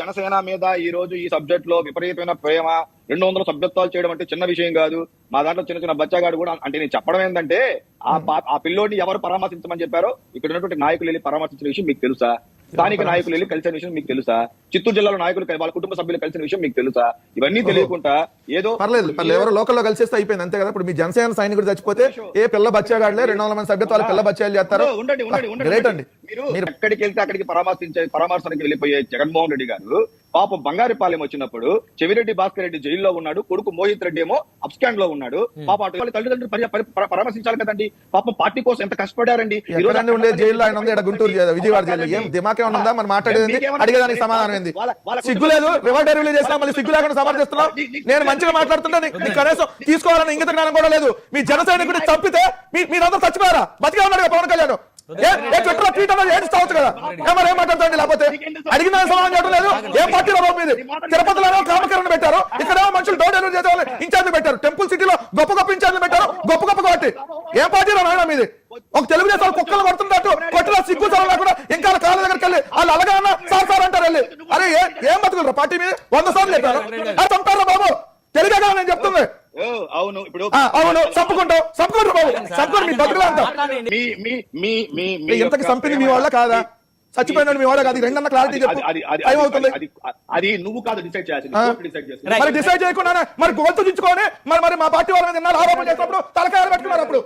జనసేన మీద ఈ రోజు ఈ సబ్జెక్ట్లో విపరీతమైన ప్రేమ రెండు వందల సభ్యత్వాలు చేయడం అంటే చిన్న విషయం కాదు. మా దాంట్లో చిన్న చిన్న బచ్చాగాడు కూడా అంటే నేను చెప్పడం ఏంటంటే ఆ పిల్లోడిని ఎవరు పరామర్శించమని చెప్పారో ఇక్కడ ఉన్నటువంటి నాయకులు వెళ్ళి పరామర్శించిన విషయం మీకు తెలుసా? స్థానిక నాయకులు వెళ్ళి కలిసిన విషయం మీకు తెలుసా? చిత్తూరు జిల్లాలో నాయకులు కలి- వాళ్ళ కుటుంబ సభ్యులు కలిసిన విషయం మీకు తెలుసా? ఇవన్నీ తెలియకుండా ఏదో పర్లేదు పర్లేదు. ఎవరో లోకల్లో కలిసేస్తే అయిపోయింది. అంతే కదా? ఇప్పుడు మీ జనసేన సైనికుడు చచ్చిపోతే ఏ పిల్ల బచ్చాగాడులే? రెండు వందల మంది సభ్యత్వాలు పిల్ల బచ్చాలు చేస్తారు. ఉండండి, ఉండండి ఉండండి మీరు ఎక్కడికి వెళ్తే అక్కడికి పరామర్శించే పరామర్శనకి వెళ్ళిపోయే జగన్మోహన్ రెడ్డి గారు పాపం బంగారుపాలెం వచ్చినప్పుడు చెవిరెడ్డి భాస్కర్ రెడ్డి జైల్లో ఉన్నాడు కొడుకు మోహిత్ రెడ్డి ఏమో అప్స్కాండ్లో ఉన్నాడు. పాపం అటు వాళ్ళ తల్లిదండ్రులు పరి- పరి- పర- పరామర్శించాలి కదండి. పాపం పార్టీ కోసం ఎంత కష్టపడారండి? జైల్లో ఆయన ఉంది? గుంటూరు విజయవాడ ఏం దిమాకే ఉందా మనం మాట్లాడేది అడిగేదానికి సమాధానం ఏంది? సిగ్గు లేదు? రివర్డ్ డెలివరీ చేసినా మళ్ళీ సిగ్గు లేకుండా సమర్థిస్తున్నావు నేను మంచిగా కనీసం తీసుకోవాలని ఇంగిత జ్ఞానం కూడా లేదు. మీ జన సైనికుడిని చంపితే మీరందరూ చచ్చిపోయారా? బతికే ఉన్నాడు పవన్ కళ్యాణ్. ట్వీట్ అన్నది ఏడుస్తావచ్చు కదా? మరి ఏం మాట్లాడుతుంది లేకపోతే అడిగిన సమాధానం చెప్పడం లేదు. ఏం పార్టీ రావు మీది? తిరుపతిలో కామకరణ పెట్టారు. ఇక్కడ మనుషులు డోర్ డెలివరీ చేసే వాళ్ళు ఇన్ఛార్జ్ పెట్టారు. టెంపుల్ సిటీలో గొప్ప గొప్ప ఇన్ఛార్జ్ పెట్టారు. గొప్ప గొప్ప కాబట్టి. ఏం పార్టీ నాయన మీది? ఒక తెలుగుదేశం కుక్కలు కొడుతున్నట్టు కొట్టిన సిగ్గు సరం లేకుండా ఇంకా వాళ్ళ కాళ్ళ దగ్గరికి వెళ్ళి వాళ్ళు అలాగే అన్న సార్ సార్ అంటారు వెళ్ళి. అరే ఏం బతుకులరా పార్టీ మీద? వంద సార్లు చెప్పారు. అది చంపారా బాబు. తెలుగే నేను చెప్తుంది. అవును ఇప్పుడు అవును చంపుకుంటావు చంపుకుంటారు బాబు చంపుకోండి మీ బతుకులు అంతా మీ మీ మీ మీ మీ ఇంతకు యొక్క చంపింది మీ వాళ్ళ కాదా? చచ్చిపోయినాడు మీ కాదు రెండన్న క్లారిటీ అది- చెప్పు. అది- అది- ఏమవుతుంది? అది- నువ్వు కాదు డిసైడ్ చేయాల్సింది. మరి డిసైడ్ చేయకుండానే మరి గొంతు దించుకొని మరి మరి మా పార్టీ వాళ్ళ మీద ఆరోపణ చేసినప్పుడు తలకాయలు పెట్టుకున్నారు అప్పుడు.